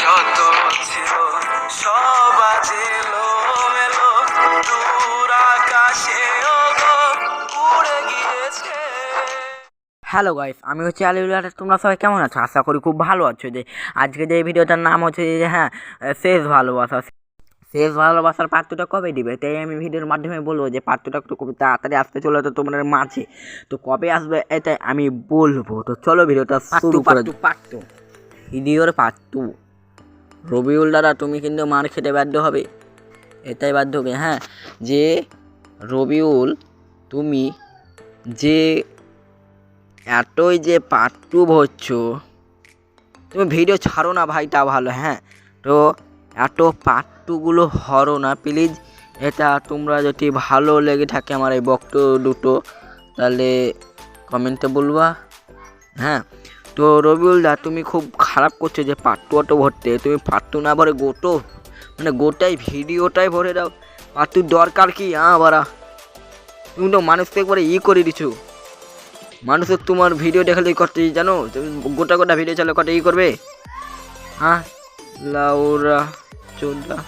যত ছিল সব আজ মেলো দূর আকাশে উড়ে গিয়েছে। হ্যালো গাইস আমি হচ্ছে আলিউল আর তোমরা সবাই কেমন আছো? আশা করি খুব ভালো আছো যে আজকে যে ভিডিওটার নাম হচ্ছে যে হ্যাঁ শেষ ভালোবাসা। শেষ ভালোবাসার পাত্রটা কবে দিবে? তাই আমি ভিডিওর মাধ্যমে বলব যে পাত্রটা একটু খুব তাড়াতাড়ি আসতে চলে তো তোমাদের মাঝে। তো কবে আসবে এটাই আমি বলব। তো চলো ভিডিওটা শুরু করে পাত্র ভিডিওর পাত্র রবিউল দাদা, তুমি কিন্তু মার খেতে বাধ্য হবে। এটাই বাধ্য হবে হ্যাঁ? যে রবিউল, তুমি যে এতই যে পাট্টু ভরছো তুমি ভিডিও ছাড়ো না ভাই, তা ভালো হ্যাঁ? তো এত পাট্টুগুলো হরো না প্লিজ এটা তোমরা যদি ভালো লেগে থাকে আমার এই বক্ত দুটো, তাহলে কমেন্টে বলবা হ্যাঁ? তো রবিউল দা, তুমি খুব খারাপ করছ যে পাট্টু অটো ভরতে। তুমি পাট্টু না ভরে গোটো মানে গোটাই ভিডিওটাই ভরে দাও। পাট্টুর দরকার কি? হ্যাঁ বারা তুমি তো মানুষকে একবারে ই করে দিছো। মানুষের তোমার ভিডিও দেখালে করতে জানো, তুমি গোটা গোটা ভিডিও চালে কটা ই করবে? হ্যাঁ লাউরা চোদ্দা